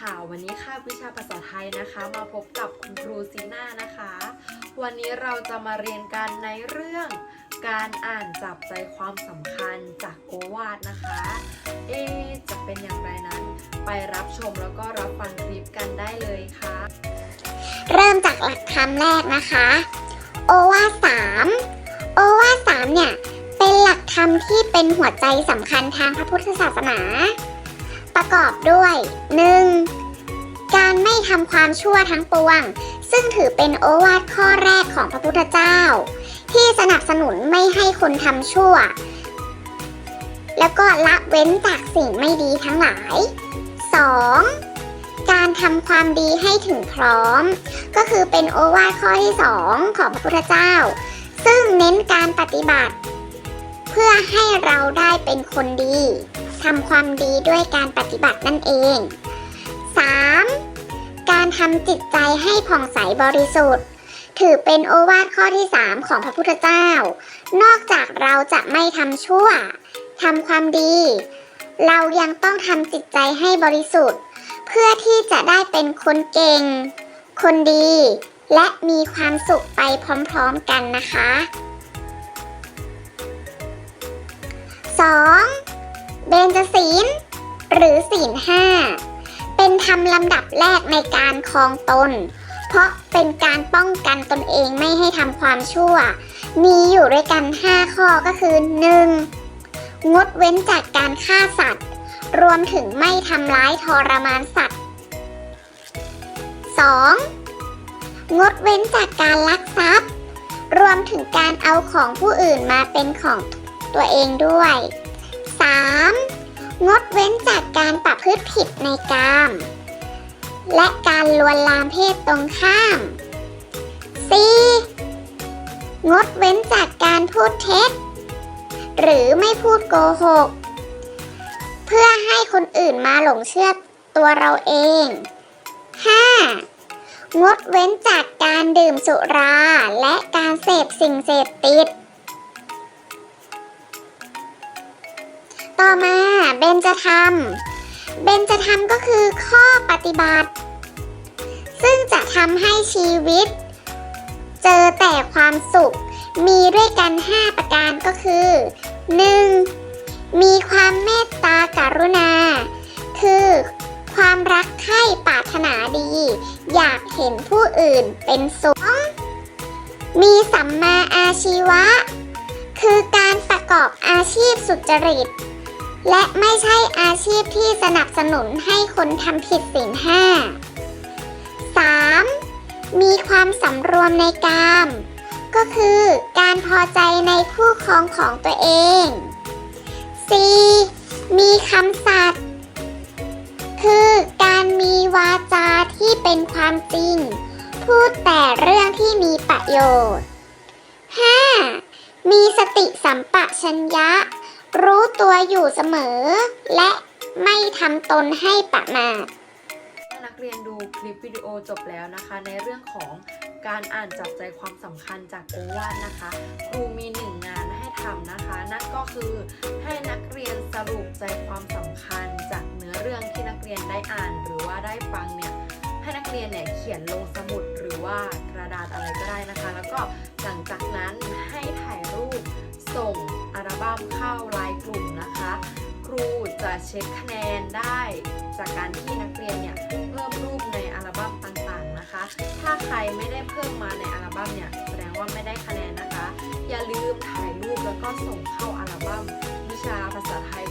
ค่ะ วันนี้คาบวิชาภาษาไทยนะคะ มาพบกับคุณครูซีน่านะคะ วันนี้เราจะมาเรียนกันในเรื่อง การอ่านจับใจความสำคัญจากโอวาทนะคะ เอ๊จะเป็นอย่างไรนั้น ไปรับชมแล้วก็รับฟังคลิปกันได้เลยค่ะ เริ่มจากหลักคำแรกนะคะ โอวาทสามโอวาทสามเนี่ยเป็นหลักธรรมที่เป็นหัวใจสำคัญทางพระพุทธศาสนา ประกอบด้วย 1. การไม่ทำความชั่วทั้งปวง ซึ่งถือเป็นโอวาทข้อแรกของพระพุทธเจ้า ที่สนับสนุนไม่ให้คนทำชั่ว แล้วก็ละเว้นจากสิ่งไม่ดีทั้งหลาย 2. การทำความดีให้ถึงพร้อม ก็คือเป็นโอวาทข้อที่ 2 ของพระพุทธเจ้า ซึ่งเน้นการปฏิบัติ เพื่อให้เราได้เป็นคนดีทำความดีด้วยการปฏิบัตินั่นเอง 3. การทำจิตใจให้ผ่องใสบริสุทธิ์ ถือเป็นโอวาทข้อที่ 3 ของพระพุทธเจ้า นอกจากเราจะไม่ทำชั่วทำความดี เรายังต้องทำจิตใจให้บริสุทธิ์ เพื่อที่จะได้เป็นคนเก่ง คนดี และมีความสุขไปพร้อมๆกันนะคะ 2. เบญจศีล หรือศีลห้าเป็นธรรมลำดับแรกในการครองตน เพราะเป็นการป้องกันตนเองไม่ให้ทำความชั่ว มีอยู่ด้วยกัน 5 ข้อก็คือ 1. งดเว้นจากการฆ่าสัตว์ รวมถึงไม่ทำร้ายทรมานสัตว์ 2. งดเว้นจากการลักทรัพย์ รวมถึงการเอาของผู้อื่นมาเป็นของต ตัวเองด้วย 3. งดเว้นจากการประพฤติผิดในกาม และการลวนลามเพศตรงข้าม 4. งดเว้นจากการพูดเท็จ หรือไม่พูดโกหก เพื่อให้คนอื่นมาหลงเชื่อตัวเราเอง 5. งดเว้นจากการดื่มสุราและการเสพสิ่งเสพติด ต่อมาเบญจธรรมเบญจธรรมก็คือข้อปฏิบัติ ซึ่งจะทำให้ชีวิต เจอแต่ความสุข มีด้วยกัน 5 ประการก็คือ 1. มีความเมตตากรุณา คือความรักใคร่ปรารถนาดี อยากเห็นผู้อื่นเป็นสุข มีสัมมาอาชีวะ คือการประกอบอาชีพสุจริต และไม่ใช่อาชีพที่สนับสนุนให้คนทำผิดศีลห้า 3. มีความสำรวมในกาม ก็คือการพอใจในคู่ครองของตัวเอง 4. มีคำสัตย์คือการมีวาจาที่เป็นความจริง พูดแต่เรื่องที่มีประโยชน์ 5. มีสติสัมปชัญญะ รู้ตัวอยู่เสมอ และไม่ทำตนให้ประมาทนักเรียนดูคลิปวิดีโอจบแล้วนะคะ ในเรื่องของการอ่านจับใจความสำคัญจากโอวาทนะคะ ครูมีหนึ่งงานให้ทำนะคะ นั่นก็คือให้นักเรียนสรุปใจความสำคัญจากเนื้อเรื่องที่นักเรียนได้อ่านหรือว่าได้ฟังเนี่ยให้นักเรียนเนี่ยเขียนลงสมุดหรือว่ากระดาษอะไรก็ได้นะคะ แล้วก็หลังจากนั้นให้ถ่ายรูป ส่งอัลบั้มเข้าไลน์กลุ่มนะคะ ครูจะเช็คคะแนนได้จากการที่นักเรียนเนี่ยเพิ่มรูปในอัลบั้มต่างๆนะคะ ถ้าใครไม่ได้เพิ่มมาในอัลบั้มเนี่ยแสดงว่าไม่ได้คะแนนนะคะ อย่าลืมถ่ายรูปแล้วก็ส่งเข้าอัลบั้มวิชาภาษาไทย